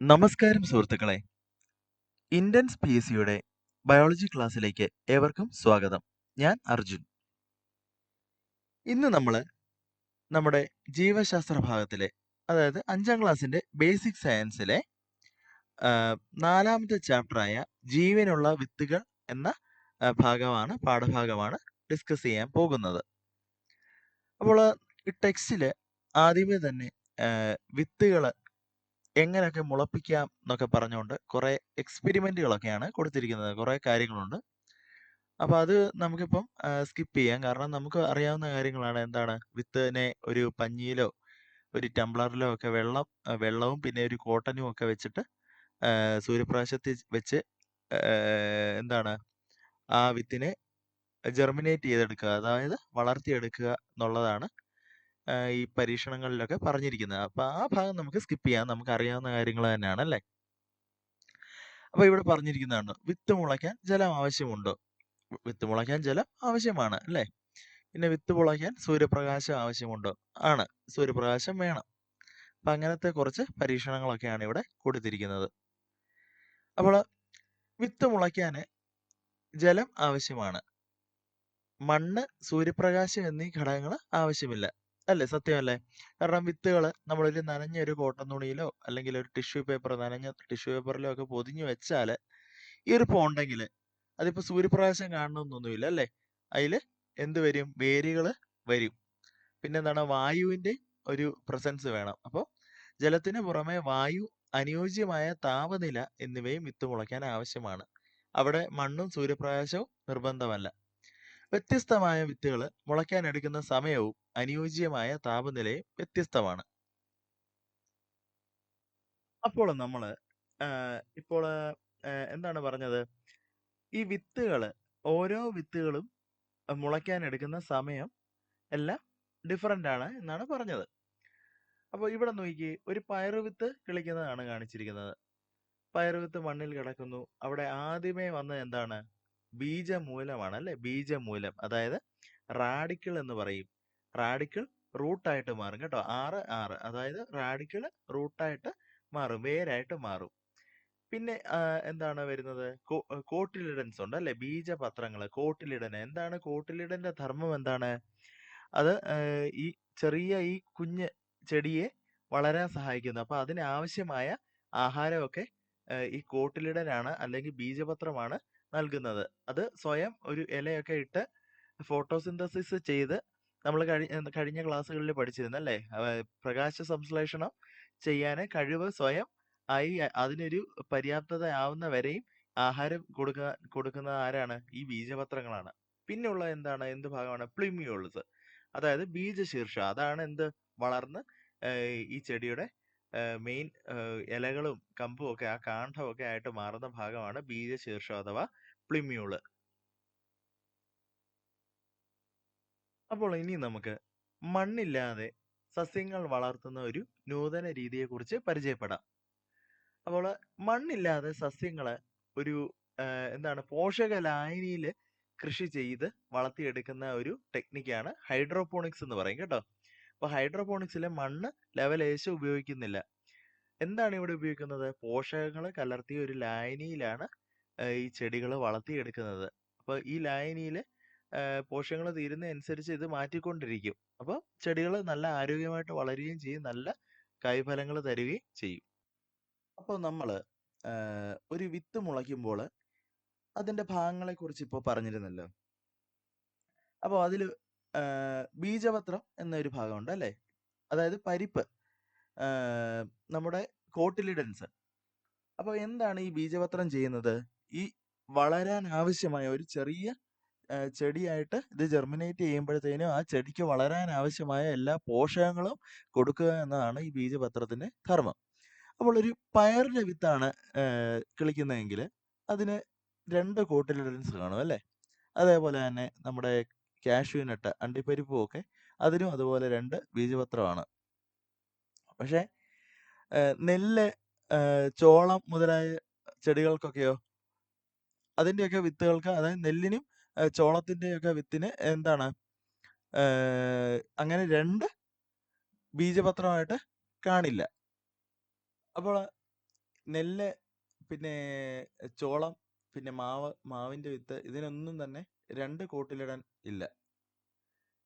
നമസ്കാരം സുഹൃത്തുക്കളെ. ഇൻഡൻസ് പി എസ് സിയുടെ ബയോളജി ക്ലാസ്സിലേക്ക് ഏവർക്കും സ്വാഗതം. ഞാൻ അർജുൻ. ഇന്ന് നമ്മൾ നമ്മുടെ ജീവശാസ്ത്ര ഭാഗത്തിലെ അതായത് അഞ്ചാം ക്ലാസ്സിന്റെ ബേസിക് സയൻസിലെ നാലാമത്തെ ചാപ്റ്ററായ ജീവനുള്ള വിത്തുകൾ എന്ന ഭാഗമാണ് പാഠഭാഗമാണ് ഡിസ്കസ് ചെയ്യാൻ പോകുന്നത്. അപ്പോൾ ഈ ടെക്സ്റ്റിൽ ആദ്യമേ തന്നെ വിത്തുകൾ എങ്ങനെയൊക്കെ മുളപ്പിക്കാം എന്നൊക്കെ പറഞ്ഞുകൊണ്ട് കുറേ എക്സ്പെരിമെന്റുകളൊക്കെയാണ് കൊടുത്തിരിക്കുന്നത്. കുറേ കാര്യങ്ങളുണ്ട്. അപ്പോൾ അത് നമുക്കിപ്പം സ്കിപ്പ് ചെയ്യാം. കാരണം നമുക്ക് അറിയാവുന്ന കാര്യങ്ങളാണ്. എന്താണ് വിത്തിനെ ഒരു പഞ്ഞിയിലോ, ഒരു ടംബ്ലറിലോ ഒക്കെ വെള്ളം വെള്ളവും പിന്നെ ഒരു കോട്ടനും ഒക്കെ വെച്ചിട്ട് സൂര്യപ്രകാശത്തിൽ വെച്ച് എന്താണ് ആ വിത്തിനെ ജെർമിനേറ്റ് ചെയ്തെടുക്കുക. അതായത് വളർത്തിയെടുക്കുക എന്നുള്ളതാണ് ഈ പരീക്ഷണങ്ങളിലൊക്കെ പറഞ്ഞിരിക്കുന്നത്. അപ്പൊ ആ ഭാഗം നമുക്ക് സ്കിപ്പ് ചെയ്യാം. നമുക്ക് അറിയാവുന്ന കാര്യങ്ങൾ തന്നെയാണ് അല്ലേ? അപ്പൊ ഇവിടെ പറഞ്ഞിരിക്കുന്നതാണ്. വിത്ത് മുളയ്ക്കാൻ ജലം ആവശ്യമുണ്ടോ? വിത്ത് മുളയ്ക്കാൻ ജലം ആവശ്യമാണ് അല്ലേ? പിന്നെ വിത്ത് മുളയ്ക്കാൻ സൂര്യപ്രകാശം ആവശ്യമുണ്ടോ? ആണ്. സൂര്യപ്രകാശം വേണം. അപ്പൊ അങ്ങനത്തെ കുറച്ച് പരീക്ഷണങ്ങളൊക്കെയാണ് ഇവിടെ കൊടുത്തിരിക്കുന്നത്. അപ്പോൾ വിത്ത് മുളയ്ക്കാന് ജലം ആവശ്യമാണ്. മണ്ണ്, സൂര്യപ്രകാശം എന്നീ ഘടകങ്ങൾ ആവശ്യമില്ല. അല്ലേ? സത്യമല്ലേ? കാരണം വിത്തുകൾ നമ്മളൊരു നനഞ്ഞ ഒരു കോട്ടൺ തുണിയിലോ അല്ലെങ്കിൽ ഒരു ടിഷ്യൂ പേപ്പർ നനഞ്ഞ ടിഷ്യൂ പേപ്പറിലോ ഒക്കെ പൊതിഞ്ഞു വെച്ചാൽ ഈർപ്പം ഉണ്ടെങ്കിൽ അതിപ്പോൾ സൂര്യപ്രകാശം കാണണമെന്നൊന്നുമില്ല അല്ലേ? അതിൽ എന്ത് വരും? വേരുകൾ വരും. പിന്നെന്താണ്? വായുവിന്റെ ഒരു പ്രസൻസ് വേണം. അപ്പോൾ ജലത്തിന് പുറമെ വായു, അനുയോജ്യമായ താപനില എന്നിവയും വിത്ത് മുളയ്ക്കാൻ ആവശ്യമാണ്. അവിടെ മണ്ണും സൂര്യപ്രകാശവും നിർബന്ധമല്ല. വ്യത്യസ്തമായ വിത്തുകൾ മുളയ്ക്കാൻ എടുക്കുന്ന സമയവും അനുയോജ്യമായ താപനിലയും വ്യത്യസ്തമാണ്. അപ്പോൾ നമ്മൾ ഇപ്പോൾ എന്താണ് പറഞ്ഞത്? ഈ വിത്തുകൾ ഓരോ വിത്തുകളും മുളയ്ക്കാൻ എടുക്കുന്ന സമയം എല്ലാം ഡിഫറന്റ് ആണ് എന്നാണ് പറഞ്ഞത്. അപ്പോൾ ഇവിടെ നോക്കി ഒരു പയറുവിത്ത് കിളിക്കുന്നതാണ് കാണിച്ചിരിക്കുന്നത്. പയറുവിത്ത് മണ്ണിൽ കിടക്കുന്നു. അവിടെ ആദ്യമേ വന്നത് എന്താണ്? ബീജമൂലമാണ് അല്ലെ ബീജമൂലം. അതായത് റാഡിക്കിൾ എന്ന് പറയും. റാഡിക്കിൾ റൂട്ടായിട്ട് മാറും കേട്ടോ. 6, 6 അതായത് റാഡിക്കിൾ റൂട്ടായിട്ട് മാറും. വേരായിട്ട് മാറും. പിന്നെ എന്താണ് വരുന്നത്? കോട്ടിലിടൻസ് ഉണ്ട് അല്ലെ ബീജപത്രങ്ങൾ കോട്ടിലിടൻ എന്താണ് കോട്ടിലിടന്റെ ധർമ്മം എന്താണ്? അത് ഈ ചെറിയ ഈ കുഞ്ഞ് ചെടിയെ വളരാൻ സഹായിക്കുന്നു. അപ്പൊ അതിനാവശ്യമായ ആഹാരമൊക്കെ ഏഹ്, ഈ കോട്ടിലിടനാണ് അല്ലെങ്കിൽ ബീജപത്രമാണ് നൽകുന്നത്. അത് സ്വയം ഒരു ഇലയൊക്കെ ഇട്ട് ഫോട്ടോസിന്തസിസ് ചെയ്ത് നമ്മൾ കഴി കഴിഞ്ഞ ക്ലാസ്സുകളിൽ പഠിച്ചിരുന്നു അല്ലേ? പ്രകാശ സംശ്ലേഷണം ചെയ്യാൻ കഴിവ് സ്വയം ആയി അതിനൊരു പര്യാപ്തത ആവുന്ന വരെയും ആഹാരം കൊടുക്കുക കൊടുക്കുന്നത് ആരാണ്? ഈ ബീജപത്രങ്ങളാണ്. പിന്നെയുള്ള എന്താണ്? എന്ത് ഭാഗമാണ്? പ്ലിമ്യൂൾസ്. അതായത് ബീജശീർഷ അതാണ് എന്ത്? വളർന്ന് ഈ ചെടിയുടെ മെയിൻ ഇലകളും കമ്പും ഒക്കെ ആ കാണ്ഡമൊക്കെ ആയിട്ട് മാറുന്ന ഭാഗമാണ് ബീജശീർഷം അഥവാ പ്ലിമ്യൂൾ. അപ്പോൾ ഇനി നമുക്ക് മണ്ണില്ലാതെ സസ്യങ്ങൾ വളർത്തുന്ന ഒരു നൂതന രീതിയെക്കുറിച്ച് പരിചയപ്പെടാം. അപ്പോൾ മണ്ണില്ലാതെ സസ്യങ്ങൾ ഒരു എന്താണ് പോഷക ലായനിയിൽ കൃഷി ചെയ്ത് വളർത്തിയെടുക്കുന്ന ഒരു ടെക്നിക്കാണ് ഹൈഡ്രോപോണിക്സ് എന്ന് പറയും കേട്ടോ. അപ്പോൾ ഹൈഡ്രോപോണിക്സിലെ മണ്ണ് ലെവൽ ഏശം ഉപയോഗിക്കുന്നില്ല. എന്താണ് ഇവിടെ ഉപയോഗിക്കുന്നത്? പോഷകങ്ങൾ കലർത്തിയ ഒരു ലായനിയിലാണ് ഈ ചെടികൾ വളർത്തിയെടുക്കുന്നത്. അപ്പൊ ഈ ലായനിയിൽ പോഷകങ്ങൾ തീരുന്ന അനുസരിച്ച് ഇത് മാറ്റിക്കൊണ്ടിരിക്കും. അപ്പൊ ചെടികൾ നല്ല ആരോഗ്യമായിട്ട് വളരുകയും ചെയ്യും. നല്ല കായ്ഫലങ്ങൾ തരികയും ചെയ്യും. അപ്പോൾ നമ്മൾ ഒരു വിത്ത് മുളയ്ക്കുമ്പോൾ അതിന്റെ ഭാഗങ്ങളെക്കുറിച്ച് ഇപ്പൊ പറഞ്ഞിരുന്നല്ലോ. അപ്പോൾ അതിൽ ബീജപത്രം എന്നൊരു ഭാഗമുണ്ട് അല്ലേ? അതായത് പരിപ്പ്. നമ്മുടെ കോട്ടിലിഡൻസ്. അപ്പോൾ എന്താണ് ഈ ബീജപത്രം ചെയ്യുന്നത്? ഈ വളരാൻ ആവശ്യമായ ഒരു ചെറിയ ചെടിയായിട്ട് ഇത് ജെർമിനേറ്റ് ചെയ്യുമ്പോഴത്തേനും ആ ചെടിക്ക് വളരാൻ ആവശ്യമായ എല്ലാ പോഷകങ്ങളും കൊടുക്കുക എന്നതാണ് ഈ ബീജപത്രത്തിന്റെ ധർമ്മം. അപ്പോൾ ഒരു പയറിന്റെ വിത്താണ് കിളിക്കുന്നതെങ്കിൽ അതിന് രണ്ട് കോട്ടിലിഡൻസ് കാണും അല്ലേ? അതേപോലെ തന്നെ നമ്മുടെ കാഷ്യൂ നട്ട് അണ്ടിപ്പരിപ്പും ഒക്കെ അതിനും അതുപോലെ രണ്ട് ബീജപത്രമാണ്. പക്ഷേ നെല്ല്, ചോളം മുതലായ ചെടികൾക്കൊക്കെയോ? അതിന്റെയൊക്കെ വിത്തുകൾക്ക് അതായത് നെല്ലിനും ചോളത്തിന്റെയൊക്കെ വിത്തിന് എന്താണ്? അങ്ങനെ രണ്ട് ബീജപത്രമായിട്ട് കാണില്ല. അപ്പോൾ നെല്ല് പിന്നെ ചോളം പിന്നെ മാവ് മാവിന്റെ വിത്ത് ഇതിനൊന്നും തന്നെ രണ്ട് കൂട്ടിലിടാൻ ഇല്ല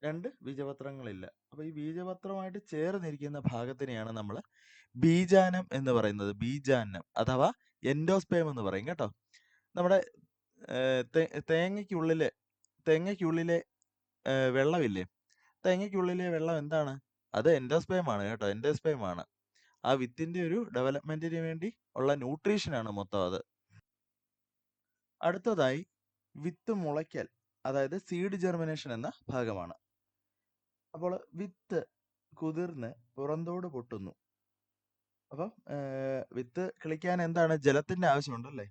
രണ്ട് ബീജപത്രങ്ങളില്ല അപ്പോൾ ഈ ബീജപത്രമായിട്ട് ചേർന്നിരിക്കുന്ന ഭാഗത്തിനെയാണ് നമ്മൾ ബീജാനം എന്ന് പറയുന്നത് ബീജാനം അഥവാ എൻഡോസ്പേം എന്ന് പറയും കേട്ടോ നമ്മുടെ തേങ്ങയ്ക്കുള്ളിലെ തേങ്ങയ്ക്കുള്ളിലെ വെള്ളമില്ലേ? തേങ്ങയ്ക്കുള്ളിലെ വെള്ളം എന്താണ്? അത് എൻഡോസ്പേം ആണ് കേട്ടോ എൻഡോസ്പേം ആണ് ആ വിത്തിന്റെ ഒരു ഡെവലപ്മെന്റിന് വേണ്ടി ഉള്ള ന്യൂട്രീഷനാണ് മൊത്തം അത്. അടുത്തതായി വിത്ത് മുളയ്ക്കൽ അതായത് സീഡ് ജെർമിനേഷൻ എന്ന ഭാഗമാണ്. അപ്പോൾ വിത്ത് കുതിർന്ന് പുറന്തോട് പൊട്ടുന്നു. അപ്പം വിത്ത് കിളിക്കാൻ എന്താണ്? ജലത്തിന്റെ ആവശ്യമുണ്ടല്ലേ?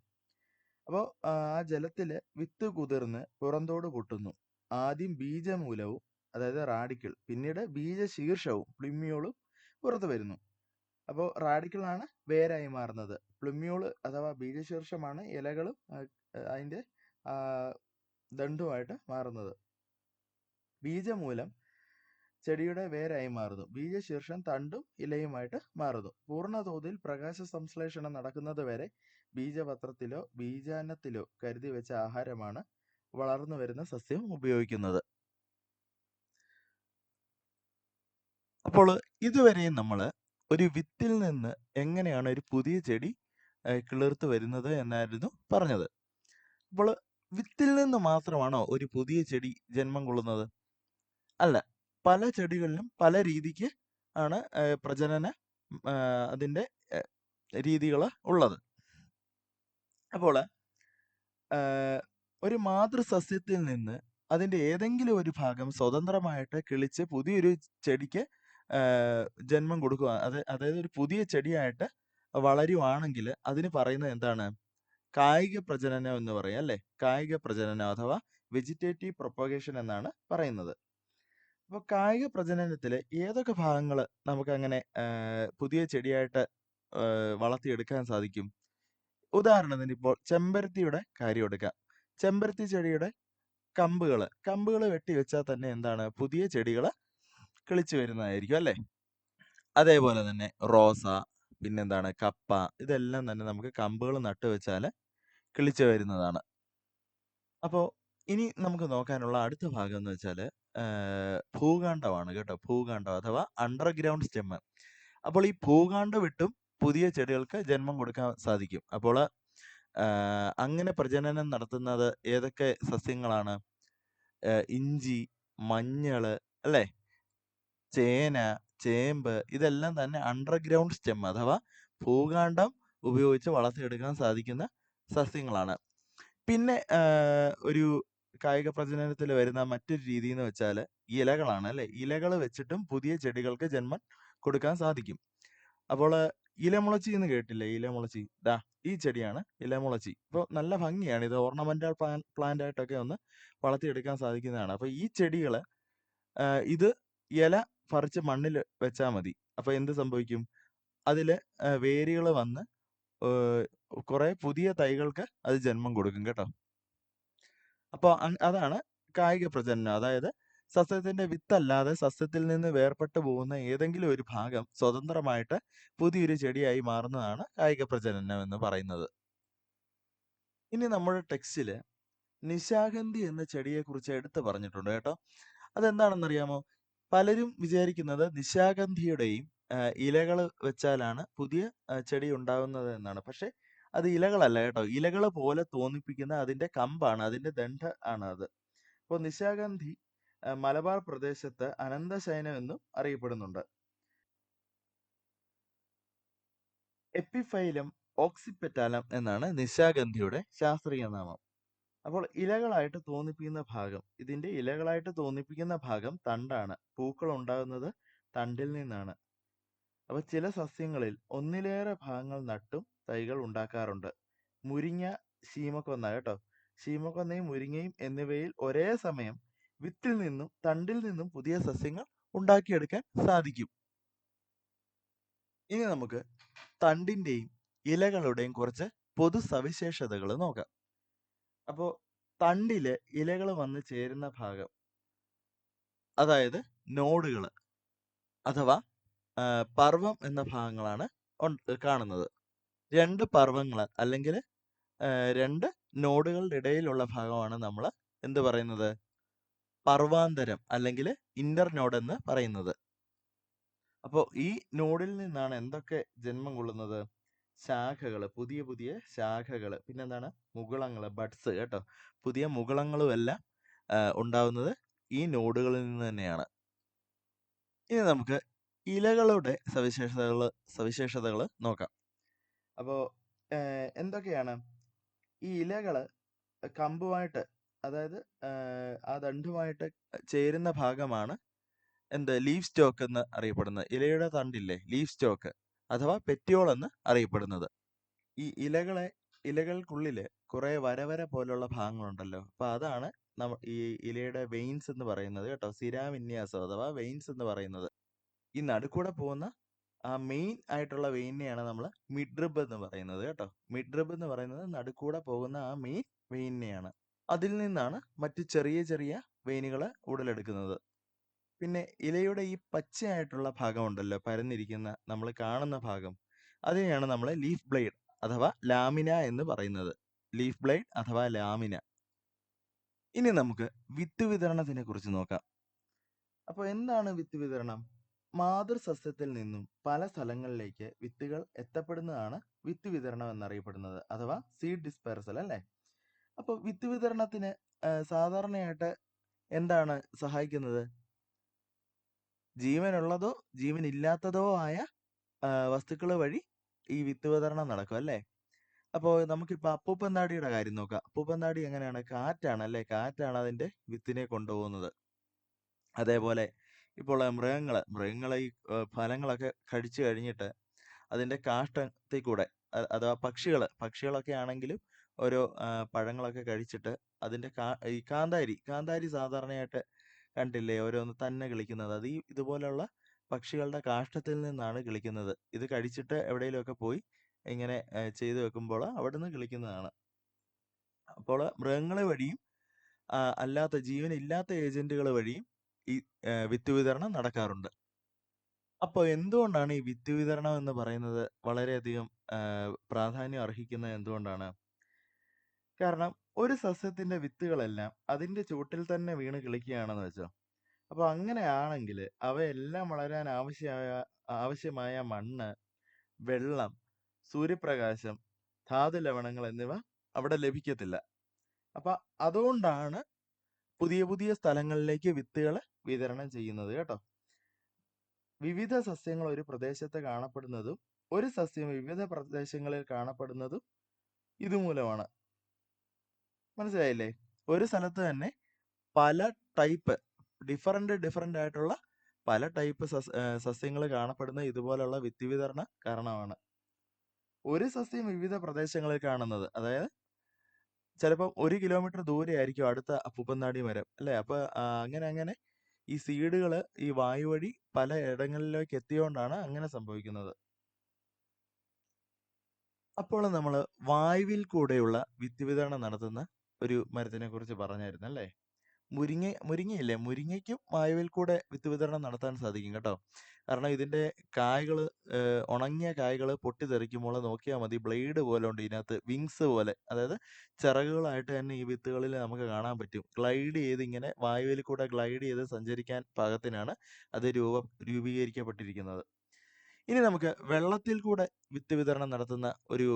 അപ്പോൾ ആ ജലത്തിൽ വിത്ത് കുതിർന്ന് പുറന്തോട് പൊട്ടുന്നു. ആദ്യം ബീജമൂലവും അതായത് റാഡിക്കിൾ പിന്നീട് ബീജശീർഷവും പ്ലിമ്യൂളും പുറത്തു വരുന്നു. അപ്പോൾ റാഡിക്കിളാണ് വേരായി മാറുന്നത്. പ്ലിമ്യൂൾ അഥവാ ബീജശീർഷമാണ് ഇലകളും അതിന്റെ ദണ്ടുമായിട്ട് മാറുന്നത്. ബീജമൂലം ചെടിയുടെ വേരായി മാറുന്നു. ബീജശീർഷം തണ്ടും ഇലയുമായിട്ട് മാറുന്നു. പൂർണ തോതിൽ പ്രകാശ സംശ്ലേഷണം നടക്കുന്നത് വരെ ബീജപത്രത്തിലോ ബീജാന്നത്തിലോ കരുതി വെച്ച ആഹാരമാണ് വളർന്നു വരുന്ന സസ്യം ഉപയോഗിക്കുന്നത്. അപ്പോൾ ഇതുവരെയും നമ്മൾ ഒരു വിത്തിൽ നിന്ന് എങ്ങനെയാണ് ഒരു പുതിയ ചെടി കിളിർത്ത് വരുന്നത് എന്നായിരുന്നു പറഞ്ഞത്. അപ്പോൾ വിത്തിൽ നിന്ന് മാത്രമാണോ ഒരു പുതിയ ചെടി ജന്മം കൊള്ളുന്നത്? അല്ല പല ചെടികളിലും പല രീതിക്ക് ആണ് പ്രജനന അതിന്റെ രീതികൾ ഉള്ളത്. അപ്പോൾ ഒരു മാതൃസസ്യത്തിൽ നിന്ന് അതിന്റെ ഏതെങ്കിലും ഒരു ഭാഗം സ്വതന്ത്രമായിട്ട് കിളിച്ച് പുതിയൊരു ചെടിക്ക് ജന്മം കൊടുക്കുക അത് അതായത് ഒരു പുതിയ ചെടിയായിട്ട് വളരുവാണെങ്കിൽ അതിന് പറയുന്നത് എന്താണ്? കായിക പ്രജനനം എന്ന് പറയും അല്ലെ? കായിക പ്രജനനം അഥവാ വെജിറ്റേറ്റീവ് പ്രൊപ്പഗേഷൻ എന്നാണ് പറയുന്നത്. അപ്പോൾ കായിക പ്രജനനത്തിൽ ഏതൊക്കെ ഭാഗങ്ങൾ നമുക്ക് അങ്ങനെ പുതിയ ചെടിയായിട്ട് വളർത്തിയെടുക്കാൻ സാധിക്കും? ഉദാഹരണത്തിന് ഇപ്പോൾ ചെമ്പരത്തിയുടെ കാര്യം എടുക്കാം. ചെമ്പരത്തി ചെടിയുടെ കമ്പുകൾ കമ്പുകൾ വെട്ടി വെച്ചാൽ തന്നെ എന്താണ്? പുതിയ ചെടികൾ കിളിച്ചു വരുന്നതായിരിക്കും അല്ലേ? അതേപോലെ തന്നെ റോസ പിന്നെന്താണ്? കപ്പ ഇതെല്ലാം തന്നെ നമുക്ക് കമ്പുകൾ നട്ടു വെച്ചാൽ കിളിച്ചു വരുന്നതാണ്. അപ്പോൾ ഇനി നമുക്ക് നോക്കാനുള്ള അടുത്ത ഭാഗം എന്ന് വെച്ചാൽ ഭൂകാണ്ഡമാണ് കേട്ടോ. ഭൂകാണ്ഡം അഥവാ അണ്ടർഗ്രൗണ്ട് സ്റ്റെമ്മ് അപ്പോൾ ഈ ഭൂകാണ്ഡം വിട്ടും പുതിയ ചെടികൾക്ക് ജന്മം കൊടുക്കാൻ സാധിക്കും. അപ്പോൾ അങ്ങനെ പ്രജനനം നടത്തുന്നത് ഏതൊക്കെ സസ്യങ്ങളാണ്? ഇഞ്ചി മഞ്ഞൾ അല്ലേ? ചേന ചേമ്പ് ഇതെല്ലാം തന്നെ അണ്ടർഗ്രൗണ്ട് സ്റ്റെം അഥവാ ഭൂകാണ്ഡം ഉപയോഗിച്ച് വളർത്തിയെടുക്കാൻ സാധിക്കുന്ന സസ്യങ്ങളാണ്. പിന്നെ ഒരു കായിക പ്രജനനത്തിൽ വരുന്ന മറ്റൊരു രീതി എന്ന് വെച്ചാൽ ഇലകളാണ് അല്ലെ? ഇലകൾ വെച്ചിട്ടും പുതിയ ചെടികൾക്ക് ജന്മം കൊടുക്കാൻ സാധിക്കും. അപ്പോൾ ഇലമുളച്ചി എന്ന് കേട്ടില്ലേ? ഇലമുളച്ചി. ദാ ഈ ചെടിയാണ് ഇലമുളച്ചി. ഇപ്പോൾ നല്ല ഭംഗിയാണ്. ഇത് ഓർണമെന്റൽ പ്ലാൻ പ്ലാന്റ് ആയിട്ടൊക്കെ ഒന്ന് വളർത്തിയെടുക്കാൻ സാധിക്കുന്നതാണ്. അപ്പോൾ ഈ ചെടികൾ ഇത് ഇല പറിച്ച് മണ്ണിൽ വെച്ചാൽ മതി. അപ്പോൾ എന്ത് സംഭവിക്കും? അതിൽ വേരുകൾ വന്ന് കുറേ പുതിയ തൈകൾക്ക് അത് ജന്മം കൊടുക്കും കേട്ടോ. അപ്പോൾ അതാണ് കായിക പ്രജനനം. അതായത് സസ്യത്തിന്റെ വിത്തല്ലാതെ സസ്യത്തിൽ നിന്ന് വേർപെട്ടു പോകുന്ന ഏതെങ്കിലും ഒരു ഭാഗം സ്വതന്ത്രമായിട്ട് പുതിയൊരു ചെടിയായി മാറുന്നതാണ് കായിക പ്രജനനം എന്ന് പറയുന്നത്. ഇനി നമ്മുടെ ടെക്സ്റ്റിൽ നിശാഗന്ധി എന്ന ചെടിയെ കുറിച്ച് എടുത്തു പറഞ്ഞിട്ടുണ്ട് കേട്ടോ. അതെന്താണെന്നറിയാമോ? പലരും വിചാരിക്കുന്നത് നിശാഗന്ധിയുടെയും ഇലകൾ വെച്ചാലാണ് പുതിയ ചെടി ഉണ്ടാകുന്നത് എന്നാണ്. പക്ഷെ അത് ഇലകളല്ല കേട്ടോ. ഇലകൾ പോലെ തോന്നിപ്പിക്കുന്ന അതിന്റെ കമ്പാണ് അതിന്റെ ദണ്ഡ ആണ് അത്. അപ്പോൾ നിശാഗന്ധി മലബാർ പ്രദേശത്ത് അനന്തശയനം എന്നും അറിയപ്പെടുന്നുണ്ട്. എപ്പിഫൈലം ഓക്സിപെറ്റാലം എന്നാണ് നിശാഗന്ധിയുടെ ശാസ്ത്രീയ നാമം. അപ്പോൾ ഇലകളായിട്ട് തോന്നിപ്പിക്കുന്ന ഭാഗം ഇതിന്റെ ഇലകളായിട്ട് തോന്നിപ്പിക്കുന്ന ഭാഗം തണ്ടാണ്. പൂക്കൾ ഉണ്ടാകുന്നത് തണ്ടിൽ നിന്നാണ്. അപ്പൊ ചില സസ്യങ്ങളിൽ ഒന്നിലേറെ ഭാഗങ്ങൾ നട്ടും തൈകൾ ഉണ്ടാക്കാറുണ്ട്. മുരിങ്ങ ശീമക്കൊന്ന കേട്ടോ. ശീമക്കൊന്നയും മുരിങ്ങയും എന്നിവയിൽ ഒരേ സമയം വിത്തിൽ നിന്നും തണ്ടിൽ നിന്നും പുതിയ സസ്യങ്ങൾ ഉണ്ടാക്കിയെടുക്കാൻ സാധിക്കും. ഇനി നമുക്ക് തണ്ടിന്റെയും ഇലകളുടെയും കുറച്ച് പൊതു സവിശേഷതകൾ നോക്കാം. അപ്പോൾ തണ്ടിൽ ഇലകൾ വന്ന് ചേരുന്ന ഭാഗം അതായത് നോഡുകൾ അഥവാ പർവം എന്ന ഭാഗങ്ങളാണ് കാണുന്നത്. രണ്ട് പർവങ്ങൾ അല്ലെങ്കിൽ രണ്ട് 2 നോഡുകളുടെ ഇടയിലുള്ള ഭാഗമാണ് നമ്മൾ എന്ത് പറയുന്നത്? പർവാന്തരം അല്ലെങ്കിൽ ഇന്റർ നോഡ് എന്ന് പറയുന്നത്. അപ്പോൾ ഈ നോഡിൽ നിന്നാണ് എന്തൊക്കെ ജന്മം കൊള്ളുന്നത്? ശാഖകൾ, പുതിയ പുതിയ ശാഖകൾ, പിന്നെന്താണ് മുകുളങ്ങൾ, ബഡ്സ് കേട്ടോ. പുതിയ മുകുളങ്ങളും എല്ലാം ഉണ്ടാവുന്നത് ഈ നോഡുകളിൽ നിന്ന് തന്നെയാണ്. ഇനി നമുക്ക് ഇലകളുടെ സവിശേഷതകൾ സവിശേഷതകൾ നോക്കാം. അപ്പോ എന്തൊക്കെയാണ്? ഈ ഇലകൾ കമ്പുമായിട്ട് അതായത് ആ ദണ്ടുമായിട്ട് ചേരുന്ന ഭാഗമാണ് എന്ത് ലീഫ് സ്റ്റോക്ക് എന്ന് അറിയപ്പെടുന്നത്. ഇലയുടെ തണ്ടില്ലേ ലീഫ് സ്റ്റോക്ക് അഥവാ പെറ്റിയോൾ എന്ന് അറിയപ്പെടുന്നത്. ഈ ഇലകളെ ഇലകൾക്കുള്ളിൽ കുറെ വരവര പോലുള്ള ഭാഗങ്ങളുണ്ടല്ലോ. അപ്പൊ അതാണ് നമ്മ ഈ ഇലയുടെ വെയിൻസ് എന്ന് പറയുന്നത് കേട്ടോ. സിരാവിന്യാസം അഥവാ വെയിൻസ് എന്ന് പറയുന്നത്. ഈ നടുക്കൂടെ പോകുന്ന ആ മെയിൻ ആയിട്ടുള്ള വെയിനെയാണ് നമ്മൾ മിഡ്രിബ് എന്ന് പറയുന്നത് കേട്ടോ. മിഡ്രിബ് എന്ന് പറയുന്നത് നടുക്കൂടെ പോകുന്ന ആ മെയിൻ വെയിനിനെയാണ്. അതിൽ നിന്നാണ് മറ്റ് ചെറിയ ചെറിയ വെയിനുകൾ ഉടലെടുക്കുന്നത്. പിന്നെ ഇലയുടെ ഈ പച്ചയായിട്ടുള്ള ഭാഗമുണ്ടല്ലോ പരന്നിരിക്കുന്ന നമ്മൾ കാണുന്ന ഭാഗം. അതിനെയാണ് നമ്മൾ ലീഫ് ബ്ലേഡ് അഥവാ ലാമിന എന്ന് പറയുന്നത്. ലീഫ് ബ്ലേഡ് അഥവാ ലാമിന. ഇനി നമുക്ക് വിത്ത് വിതരണത്തിനെ കുറിച്ച് നോക്കാം. അപ്പോൾ എന്താണ് വിത്ത് വിതരണം? മാതൃസസ്യത്തിൽ നിന്നും പല സ്ഥലങ്ങളിലേക്ക് വിത്തുകൾ എത്തപ്പെടുന്നതാണ് വിത്ത് വിതരണം എന്നറിയപ്പെടുന്നത്. അഥവാ സീഡ് ഡിസ്പെർസൽ അല്ലേ? അപ്പൊ വിത്ത് വിതരണത്തിന് സാധാരണയായിട്ട് എന്താണ് സഹായിക്കുന്നത്? ജീവനുള്ളതോ ജീവനില്ലാത്തതോ ആയ വസ്തുക്കൾ വഴി ഈ വിത്ത് വിതരണം നടക്കും അല്ലേ? അപ്പോൾ നമുക്കിപ്പോ അപ്പൂപ്പന്താടിയുടെ കാര്യം നോക്കാം. അപ്പൂപ്പന്താടി എങ്ങനെയാണ്? കാറ്റാണ് അല്ലേ? കാറ്റാണ് അതിന്റെ വിത്തിനെ കൊണ്ടുപോകുന്നത്. അതേപോലെ ഇപ്പോൾ മൃഗങ്ങൾ മൃഗങ്ങൾ ഈ ഫലങ്ങളൊക്കെ കഴിച്ചു കഴിഞ്ഞിട്ട് അതിന്റെ കാഷ്ടത്തിൽ കൂടെ അഥവാ പക്ഷികൾ പക്ഷികളൊക്കെ ആണെങ്കിലും ഓരോ പഴങ്ങളൊക്കെ കഴിച്ചിട്ട് അതിന്റെ കാ ഈ കാന്താരി കാന്താരി സാധാരണയായിട്ട് കണ്ടില്ലേ ഓരോന്ന് തന്നെ കിളിക്കുന്നത്. അത് ഈ ഇതുപോലുള്ള പക്ഷികളുടെ കാഷ്ടത്തിൽ നിന്നാണ് കിളിക്കുന്നത്. ഇത് കഴിച്ചിട്ട് എവിടെയെങ്കിലുമൊക്കെ പോയി ഇങ്ങനെ ചെയ്തു വെക്കുമ്പോൾ അവിടെ നിന്ന് കിളിക്കുന്നതാണ്. അപ്പോൾ മൃഗങ്ങളെ വഴിയും അല്ലാത്ത ജീവനില്ലാത്ത ഏജന്റുകൾ വഴിയും ഈ വിത്ത് വിതരണം നടക്കാറുണ്ട്. അപ്പോൾ എന്തുകൊണ്ടാണ് ഈ വിത്ത് വിതരണം എന്ന് പറയുന്നത് വളരെയധികം പ്രാധാന്യം അർഹിക്കുന്നത് എന്തുകൊണ്ടാണ്? കാരണം ഒരു സസ്യത്തിന്റെ വിത്തുകളെല്ലാം അതിന്റെ ചുവട്ടിൽ തന്നെ വീണ് കിളിക്കുകയാണെന്ന് വെച്ചോ. അപ്പൊ അങ്ങനെയാണെങ്കിൽ അവയെല്ലാം വളരാൻ ആവശ്യമായ ആവശ്യമായ മണ്ണ്, വെള്ളം, സൂര്യപ്രകാശം, ധാതു ലവണങ്ങൾ എന്നിവ അവിടെ ലഭിക്കത്തില്ല. അപ്പൊ അതുകൊണ്ടാണ് പുതിയ പുതിയ സ്ഥലങ്ങളിലേക്ക് വിത്തുകൾ വിതരണം ചെയ്യുന്നത് കേട്ടോ. വിവിധ സസ്യങ്ങൾ ഒരു പ്രദേശത്ത് കാണപ്പെടുന്നതും ഒരു സസ്യം വിവിധ പ്രദേശങ്ങളിൽ കാണപ്പെടുന്നതും ഇതുമൂലമാണ്. മനസ്സിലായില്ലേ? ഒരു സ്ഥലത്ത് തന്നെ പല ടൈപ്പ് ഡിഫറന്റ് ഡിഫറന്റ് ആയിട്ടുള്ള പല ടൈപ്പ് സസ് സസ്യങ്ങൾ കാണപ്പെടുന്ന ഇതുപോലുള്ള വിത്തിവിതരണ കാരണമാണ്. ഒരു സസ്യം വിവിധ പ്രദേശങ്ങളിൽ കാണുന്നത് അതായത് ചിലപ്പം ഒരു കിലോമീറ്റർ ദൂരെ ആയിരിക്കും അടുത്ത പൂപ്പന്താടി താടി മരം അല്ലേ? അപ്പൊ അങ്ങനെ അങ്ങനെ ഈ സീഡുകൾ ഈ വായു വഴി പല ഇടങ്ങളിലേക്ക് എത്തിയോണ്ടാണ് അങ്ങനെ സംഭവിക്കുന്നത്. അപ്പോൾ നമ്മൾ വായുവിൽ കൂടെയുള്ള വിത്തിവിതരണം നടത്തുന്ന ഒരു മരത്തിനെ കുറിച്ച് പറഞ്ഞായിരുന്നു അല്ലേ? മുരിങ്ങ മുരിങ്ങയില്ലേ? മുരിങ്ങയ്ക്കും വായുവിൽ കൂടെ വിത്ത് വിതരണം നടത്താൻ സാധിക്കും കേട്ടോ. കാരണം ഇതിന്റെ കായകൾ ഉണങ്ങിയ കായകൾ പൊട്ടിത്തെറിക്കുമ്പോൾ നോക്കിയാൽ മതി ബ്ലേഡ് പോലെ ഉണ്ട് ഇതിനകത്ത് വിങ്സ് പോലെ അതായത് ചിറകുകളായിട്ട് തന്നെ ഈ വിത്തുകളിൽ നമുക്ക് കാണാൻ പറ്റും. ഗ്ലൈഡ് ചെയ്ത് ഇങ്ങനെ വായുവിൽ കൂടെ ഗ്ലൈഡ് ചെയ്ത് സഞ്ചരിക്കാൻ പാകത്തിനാണ് അത് രൂപ രൂപീകരിക്കപ്പെട്ടിരിക്കുന്നത്. ഇനി നമുക്ക് വെള്ളത്തിൽ കൂടെ വിത്ത് വിതരണം നടത്തുന്ന ഒരു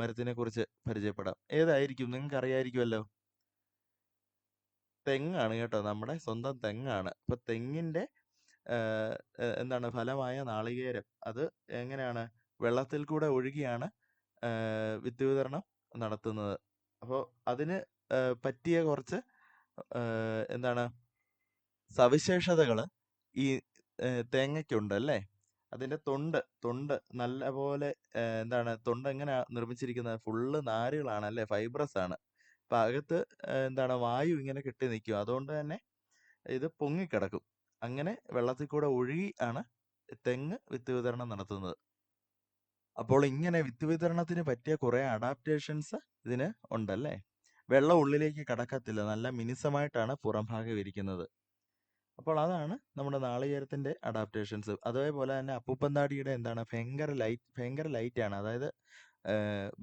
മരത്തിനെ കുറിച്ച് പരിചയപ്പെടാം. ഏതായിരിക്കും? നിങ്ങൾക്ക് അറിയായിരിക്കുമല്ലോ. തെങ്ങാണ് കേട്ടോ. നമ്മുടെ സ്വന്തം തെങ്ങാണ്. അപ്പൊ തെങ്ങിന്റെ എന്താണ് ഫലമായ നാളികേരം അത് എങ്ങനെയാണ്? വെള്ളത്തിൽ കൂടെ ഒഴുകിയാണ് വിത്ത് വിതരണം നടത്തുന്നത്. അപ്പോൾ അതിന് പറ്റിയ കുറച്ച് എന്താണ് സവിശേഷതകൾ ഈ തേങ്ങയ്ക്കുണ്ട് അല്ലേ? അതിന്റെ തൊണ്ട് തൊണ്ട് നല്ലപോലെ പോലെ എന്താണ് തൊണ്ട് എങ്ങനെയാ നിർമ്മിച്ചിരിക്കുന്നത്? ഫുള്ള് നാരുകളാണ് അല്ലേ? ഫൈബ്രസ് ആണ്. അപ്പൊ അകത്ത് എന്താണ് വായു ഇങ്ങനെ കെട്ടി നിൽക്കും അതുകൊണ്ട് തന്നെ ഇത് പൊങ്ങിക്കിടക്കും. അങ്ങനെ വെള്ളത്തിൽ കൂടെ ഒഴുകി ആണ് തെങ്ങ് വിത്ത് വിതരണം നടത്തുന്നത്. അപ്പോൾ ഇങ്ങനെ വിത്ത് വിതരണത്തിന് പറ്റിയ കുറെ അഡാപ്റ്റേഷൻസ് ഇതിന് ഉണ്ടല്ലേ? വെള്ളം ഉള്ളിലേക്ക് കടക്കത്തില്ല. നല്ല മിനുസമായിട്ടാണ് പുറംഭാഗം ഇരിക്കുന്നത്. അപ്പോൾ അതാണ് നമ്മുടെ നാളികേരത്തിന്റെ അഡാപ്റ്റേഷൻസ്. അതേപോലെ തന്നെ അപ്പൂപ്പൻ താടിയുടെ എന്താണ് ഭയങ്കര ലൈറ്റ് ഭയങ്കര ലൈറ്റ് ആണ്. അതായത്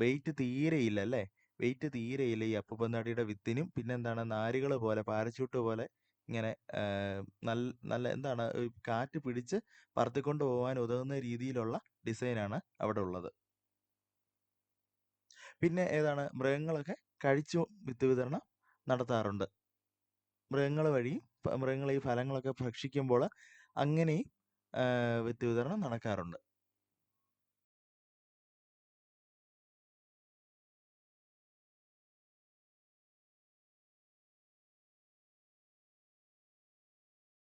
വെയിറ്റ് തീരെയില്ല അല്ലേ? വെയിറ്റ് തീരെയില്ല ഈ അപ്പൂപ്പന്താടിയുടെ വിത്തിനും. പിന്നെന്താണ് നാരുകൾ പോലെ പാരച്യൂട്ട് പോലെ ഇങ്ങനെ നല്ല നല്ല എന്താണ് കാറ്റ് പിടിച്ച് പറത്തിക്കൊണ്ട് പോകാൻ ഉതകുന്ന രീതിയിലുള്ള ഡിസൈനാണ് അവിടെ ഉള്ളത്. പിന്നെ ഏതാണ് മൃഗങ്ങളൊക്കെ കഴിച്ചു വിത്ത് വിതരണം നടത്താറുണ്ട്. മൃഗങ്ങൾ വഴിയും പ മൃഗങ്ങൾ ഈ ഫലങ്ങളൊക്കെ ഭക്ഷിക്കുമ്പോൾ അങ്ങനെയും ഏഹ്, വിത്ത് വിതരണം നടക്കാറുണ്ട്.